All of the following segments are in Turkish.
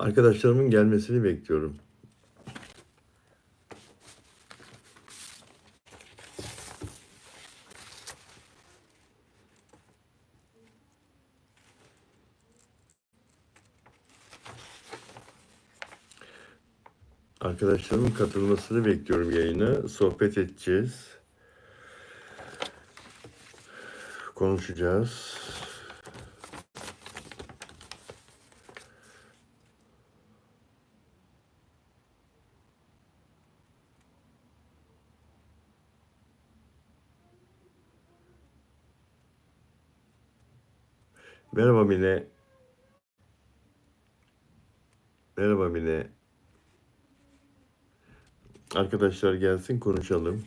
Arkadaşlarımın gelmesini bekliyorum. Arkadaşlarımın katılmasını bekliyorum yayına. Sohbet edeceğiz. Konuşacağız. Merhaba Mine. Merhaba Mine. Arkadaşlar gelsin konuşalım.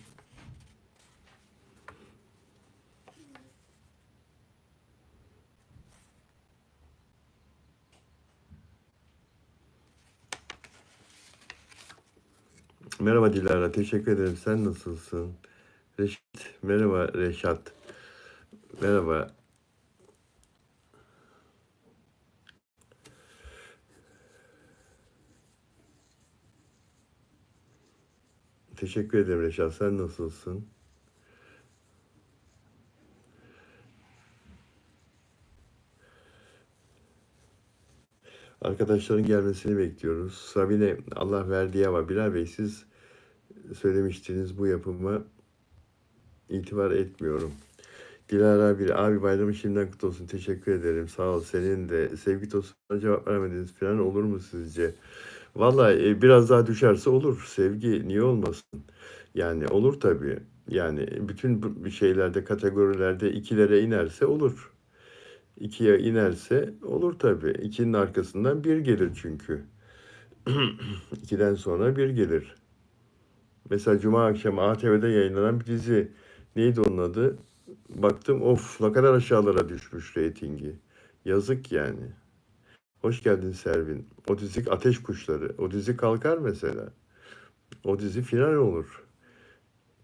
Merhaba Dilara, teşekkür ederim. Sen nasılsın? Reşit, merhaba Reşat. Merhaba. Teşekkür ederim Reşat. Sen nasılsın? Arkadaşların gelmesini bekliyoruz. Sabine Allah verdiği ama Bilal Bey siz söylemiştiniz bu yapıma itibar etmiyorum. Dilara bir abi bayramı şimdiden kutlu olsun. Teşekkür ederim. Sağ ol. Senin de sevgi tosuna cevap vermediniz falan olur mu sizce? Vallahi e, biraz daha düşerse olur. Sevgi niye olmasın? Yani olur tabii. Yani bütün bu şeylerde, kategorilerde ikilere inerse olur. İkiye inerse olur tabii. İkinin arkasından bir gelir çünkü. İkiden sonra bir gelir. Mesela Cuma akşamı ATV'de yayınlanan bir dizi. Neydi onun adı? Baktım of ne kadar aşağılara düşmüş reytingi. Yazık yani. Hoş geldin Servin. O dizi Ateş Kuşları. O dizi kalkar mesela. O dizi final olur.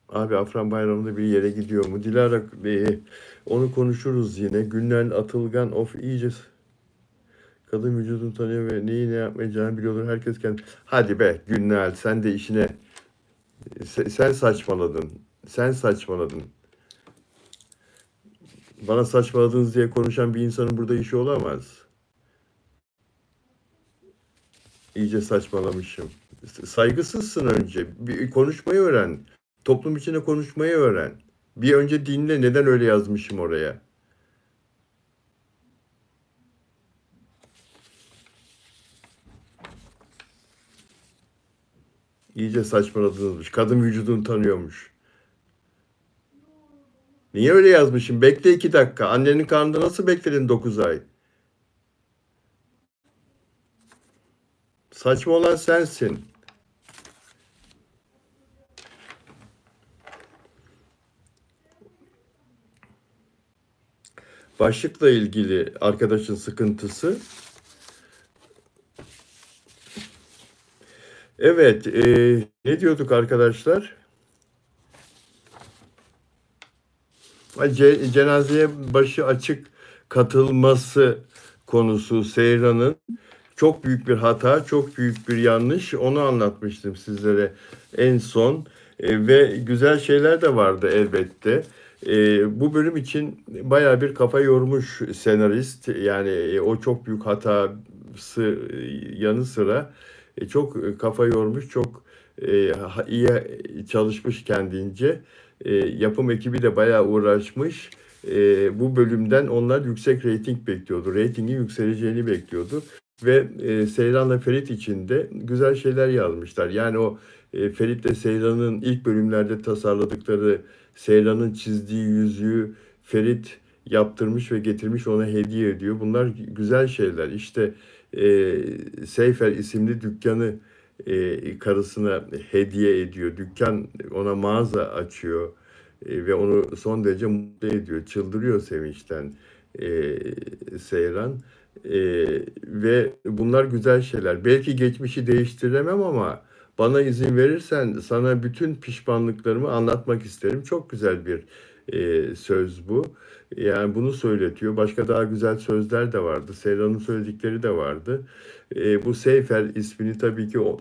Abi Afran Bayramı'nda bir yere gidiyor mu? Dilara Bey, onu konuşuruz yine. Günler Atılgan of iyice kadın vücudunu tanıyor ve neyi ne yapmayacağını biliyordur. Herkes kendi... Hadi be Günler sen de işine Se- sen saçmaladın. Sen saçmaladın. Bana saçmaladınız diye konuşan bir insanın burada işi olamaz. İyice saçmalamışım. Saygısızsın önce. Bir konuşmayı öğren. Toplum içinde konuşmayı öğren. Bir önce dinle neden öyle yazmışım oraya. İyice saçmaladınızmış. Kadın vücudunu tanıyormuş. Niye öyle yazmışım? Bekle iki dakika. Annenin karnında nasıl bekledin 9 ay? Saçma olan sensin. Başlıkla ilgili arkadaşın sıkıntısı. Evet, e, ne diyorduk arkadaşlar? Ce- cenazeye başı açık katılması konusu Seyran'ın çok büyük bir hata, çok büyük bir yanlış. Onu anlatmıştım sizlere en son. E, ve güzel şeyler de vardı elbette. E, bu bölüm için bayağı bir kafa yormuş senarist. Yani e, o çok büyük hatası e, yanı sıra e, çok kafa yormuş, çok e, iyi çalışmış kendince. E, yapım ekibi de bayağı uğraşmış. E, bu bölümden onlar yüksek reyting bekliyordu. Reytingin yükseleceğini bekliyordu. Ve e, Seyran'la Ferit için de güzel şeyler yazmışlar. Yani o e, Ferit'le Seyran'ın ilk bölümlerde tasarladıkları Seyran'ın çizdiği yüzüğü Ferit yaptırmış ve getirmiş ona hediye ediyor. Bunlar güzel şeyler. İşte e, Seyfer isimli dükkanı e, karısına hediye ediyor. Dükkan ona mağaza açıyor E, ve onu son derece mutlu ediyor. Çıldırıyor sevinçten e, Seyran. E, ve bunlar güzel şeyler. Belki geçmişi değiştiremem ama bana izin verirsen sana bütün pişmanlıklarımı anlatmak isterim. Çok güzel bir e, söz bu. Yani bunu söyletiyor. Başka daha güzel sözler de vardı. Seyran'ın söyledikleri de vardı. E, bu Seyfer ismini tabii ki o,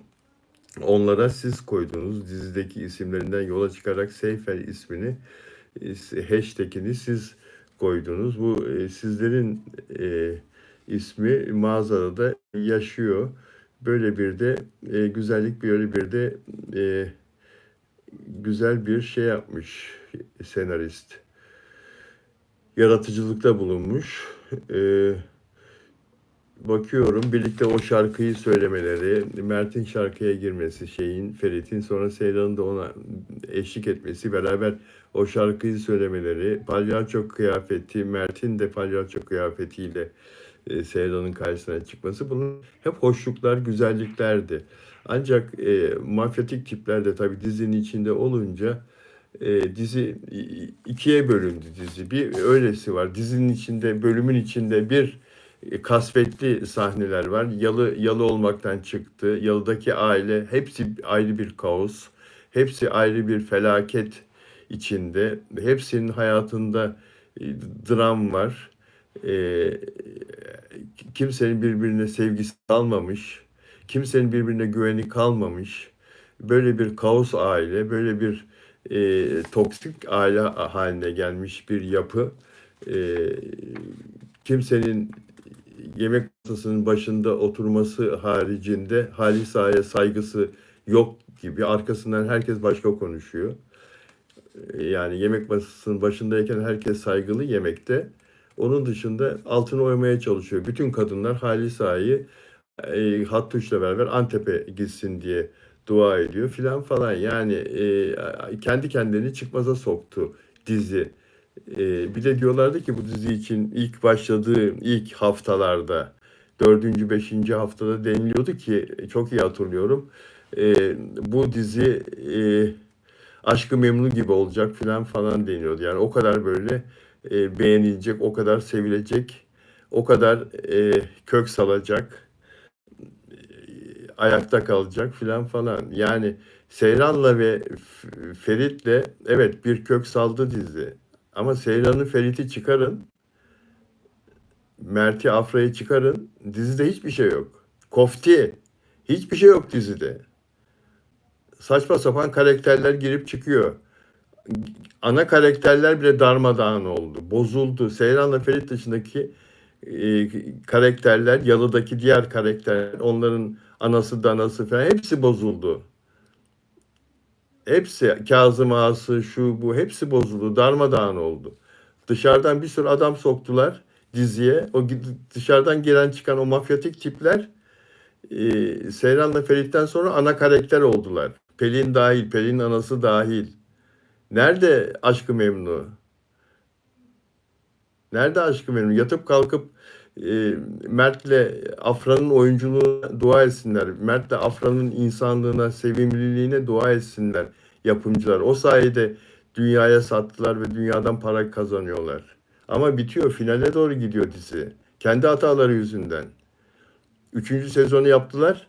onlara siz koydunuz. Dizideki isimlerinden yola çıkarak Seyfer ismini, e, hashtagini siz koydunuz. Bu e, sizlerin e, ismi mağazada yaşıyor. Böyle bir de e, güzellik, böyle bir de e, güzel bir şey yapmış senarist. Yaratıcılıkta bulunmuş. E, bakıyorum birlikte o şarkıyı söylemeleri, Mert'in şarkıya girmesi, şeyin, Ferit'in sonra Seyran'ın da ona eşlik etmesi, beraber o şarkıyı söylemeleri, palyaço kıyafeti, Mert'in de palyaço kıyafetiyle e, Seyran'ın karşısına çıkması bunun hep hoşluklar, güzelliklerdi. Ancak e, mafyatik tipler de tabii dizinin içinde olunca e, dizi ikiye bölündü dizi. Bir öylesi var. Dizinin içinde, bölümün içinde bir e, kasvetli sahneler var. Yalı yalı olmaktan çıktı. Yalıdaki aile hepsi ayrı bir kaos. Hepsi ayrı bir felaket içinde. Hepsinin hayatında e, dram var. E, kimsenin birbirine sevgisi kalmamış. Kimsenin birbirine güveni kalmamış. Böyle bir kaos aile, böyle bir e, toksik aile haline gelmiş bir yapı. E, kimsenin yemek masasının başında oturması haricinde Halisa'ya saygısı yok gibi. Arkasından herkes başka konuşuyor. E, Yani yemek masasının başındayken herkes saygılı yemekte. Onun dışında altını oymaya çalışıyor. Bütün kadınlar Halisa'yı e, Hattuş'la beraber Antep'e gitsin diye dua ediyor filan falan. Yani e, kendi kendini çıkmaza soktu dizi. E, bir de diyorlardı ki bu dizi için ilk başladığı ilk haftalarda dördüncü, beşinci haftada deniliyordu ki çok iyi hatırlıyorum. E, bu dizi e, Aşkı Memnu gibi olacak filan falan deniyordu. Yani o kadar böyle e, beğenilecek, o kadar sevilecek, o kadar e, kök salacak, e, ayakta kalacak filan falan. Yani Seyran'la ve Ferit'le evet bir kök saldı dizi. Ama Seyran'ı Ferit'i çıkarın, Mert'i Afra'yı çıkarın, dizide hiçbir şey yok. Kofti, hiçbir şey yok dizide. Saçma sapan karakterler girip çıkıyor. Ana karakterler bile darmadağın oldu. Bozuldu. Seyran'la Ferit dışındaki e, karakterler, yalıdaki diğer karakterler, onların anası danası falan hepsi bozuldu. Hepsi Kazım Ağası, şu bu hepsi bozuldu. Darmadağın oldu. Dışarıdan bir sürü adam soktular diziye. O dışarıdan giren çıkan o mafyatik tipler e, Seyran'la Ferit'ten sonra ana karakter oldular. Pelin dahil, Pelin'in anası dahil. Nerede Aşkı Memnu? Nerede Aşkı Memnu? Yatıp kalkıp e, Mert'le Afra'nın oyunculuğuna dua etsinler. Mert'le Afra'nın insanlığına, sevimliliğine dua etsinler yapımcılar. O sayede dünyaya sattılar ve dünyadan para kazanıyorlar. Ama bitiyor, finale doğru gidiyor dizi. Kendi hataları yüzünden. Üçüncü sezonu yaptılar.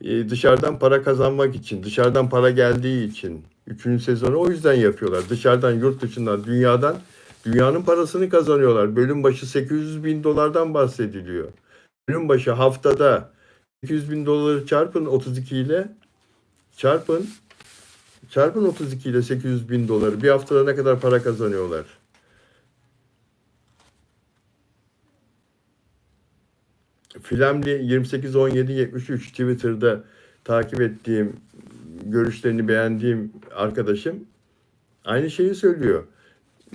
E, dışarıdan para kazanmak için, dışarıdan para geldiği için. Üçüncü sezonu o yüzden yapıyorlar. Dışarıdan, yurt dışından, dünyadan dünyanın parasını kazanıyorlar. Bölüm başı 800 bin dolardan bahsediliyor. Bölüm başı haftada 800 bin doları çarpın 32 ile çarpın çarpın 32 ile 800 bin doları. Bir haftada ne kadar para kazanıyorlar? Filemli 281773 Twitter'da takip ettiğim, görüşlerini beğendiğim arkadaşım aynı şeyi söylüyor.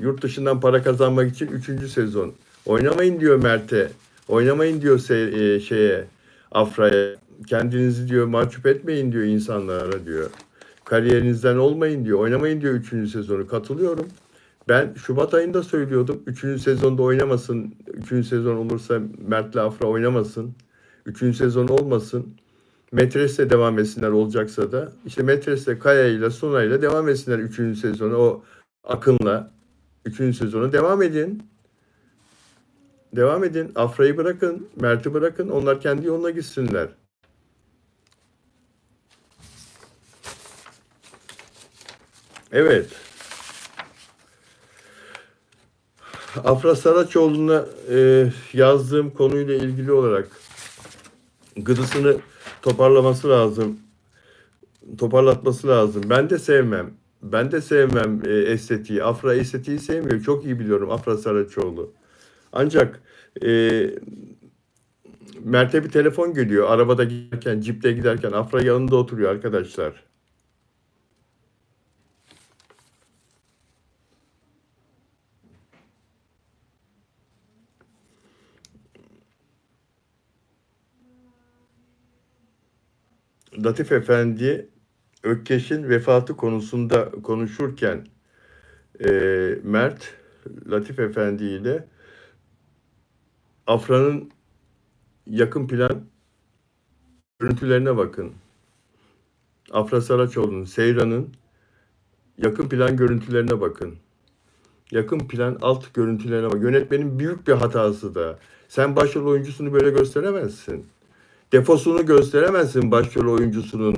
Yurt dışından para kazanmak için 3. sezon. Oynamayın diyor Mert'e. Oynamayın diyor se- e, şeye Afra'ya. Kendinizi diyor mahcup etmeyin diyor insanlara diyor. Kariyerinizden olmayın diyor. Oynamayın diyor 3. sezonu. Katılıyorum. Ben Şubat ayında söylüyordum. 3. sezonda oynamasın. 3. sezon olursa Mert'le Afra oynamasın. 3. sezon olmasın. Metres'le devam etsinler olacaksa da. İşte Metres'le Kaya ile Suna ile devam etsinler 3. sezonu. O Akın'la 3. sezonu devam edin. Devam edin. Afra'yı bırakın. Mert'i bırakın. Onlar kendi yoluna gitsinler. Evet. Afra Saraçoğlu'na e, yazdığım konuyla ilgili olarak gıdısını toparlaması lazım. Toparlatması lazım. Ben de sevmem. Ben de sevmem e, estetiği. Afra estetiği sevmiyor. Çok iyi biliyorum Afra Saraçoğlu. Ancak e, Mert'e bir telefon geliyor. Arabada giderken, cipte giderken Afra yanında oturuyor arkadaşlar. Latif Efendi Ökkeş'in vefatı konusunda konuşurken e, Mert Latif Efendi ile Afra'nın yakın plan görüntülerine bakın. Afra Saraçoğlu'nun, Seyran'ın yakın plan görüntülerine bakın. Yakın plan alt görüntülerine bak. Yönetmenin büyük bir hatası da. Sen başrol oyuncusunu böyle gösteremezsin. Defosunu gösteremezsin başrol oyuncusunun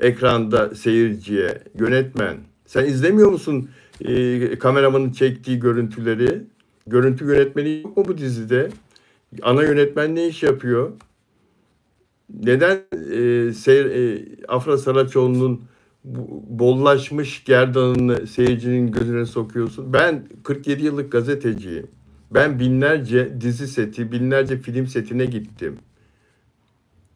ekranda seyirciye, yönetmen. Sen izlemiyor musun e, kameramanın çektiği görüntüleri? Görüntü yönetmeni yok mu bu dizide? Ana yönetmen ne iş yapıyor? Neden e, seyir, e, Afra Saraçoğlu'nun bollaşmış gerdanını seyircinin gözüne sokuyorsun? Ben 47 yıllık gazeteciyim. Ben binlerce dizi seti, binlerce film setine gittim.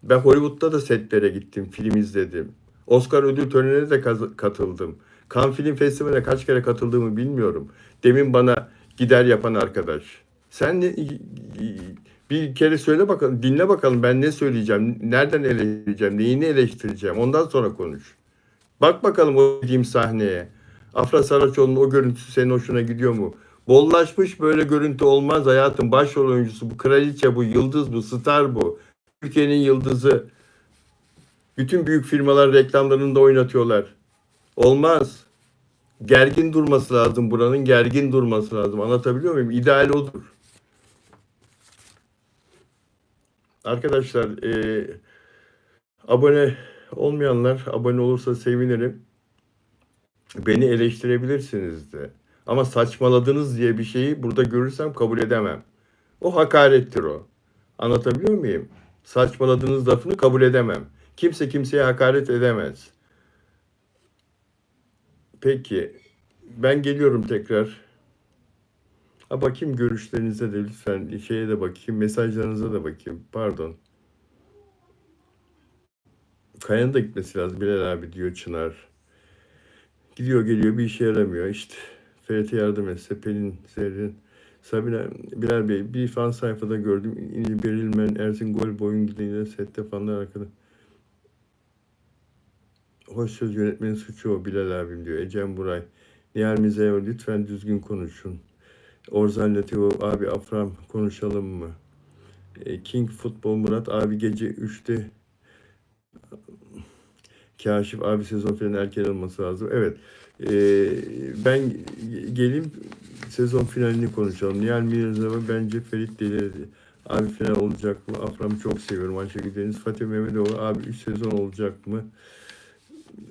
Ben Hollywood'da da setlere gittim, film izledim. Oscar ödül törenine de katıldım. Cannes Film Festivali'ne kaç kere katıldığımı bilmiyorum. Demin bana gider yapan arkadaş. Sen ne, bir kere söyle bakalım, dinle bakalım ben ne söyleyeceğim, nereden eleştireceğim, neyini eleştireceğim. Ondan sonra konuş. Bak bakalım o dediğim sahneye. Afra Saraçoğlu'nun o görüntüsü senin hoşuna gidiyor mu? Bollaşmış böyle görüntü olmaz hayatım. Başrol oyuncusu bu, kraliçe bu, yıldız bu, star bu. Türkiye'nin yıldızı. Bütün büyük firmalar reklamlarında oynatıyorlar. Olmaz. Gergin durması lazım buranın, gergin durması lazım. Anlatabiliyor muyum? İdeal odur. Arkadaşlar, e, abone olmayanlar abone olursa sevinirim. Beni eleştirebilirsiniz de. Ama saçmaladınız diye bir şeyi burada görürsem kabul edemem. O hakarettir o. Anlatabiliyor muyum? Saçmaladığınız lafını kabul edemem. Kimse kimseye hakaret edemez. Peki. Ben geliyorum tekrar. Ha bakayım görüşlerinize de lütfen şeye de bakayım. Mesajlarınıza da bakayım. Pardon. Kaya'nın da gitmesi lazım. Bilal abi diyor Çınar. Gidiyor geliyor bir işe yaramıyor. İşte FRT yardım etse Pelin Zerrin. Sabine Bilal Bey bir fan sayfada gördüm. Berilmen Ersin Gol boyun gidiyle sette fanlar arkada. Hoş söz yönetmenin suçu o Bilal abim diyor. Ecem Buray. Nihal Mizeyo lütfen düzgün konuşun. Orzan Lativo abi Afram konuşalım mı? E, King Futbol Murat abi gece 3'te Kaşif abi sezon finali erken olması lazım. Evet. E, ben geleyim sezon finalini konuşalım. Nihal Mirzava bence Ferit delirdi. Abi final olacak mı? Afram'ı çok seviyorum. Ayşegül Deniz. Fatih Mehmetoğlu abi 3 sezon olacak mı?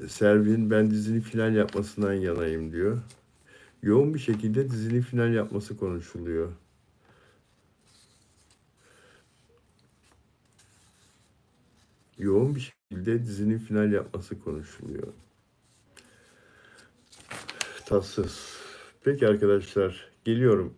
Servin ben dizinin final yapmasından yanayım diyor. Yoğun bir şekilde dizinin final yapması konuşuluyor. Yoğun bir şekilde dizinin final yapması konuşuluyor. Tatsız. Peki arkadaşlar geliyorum.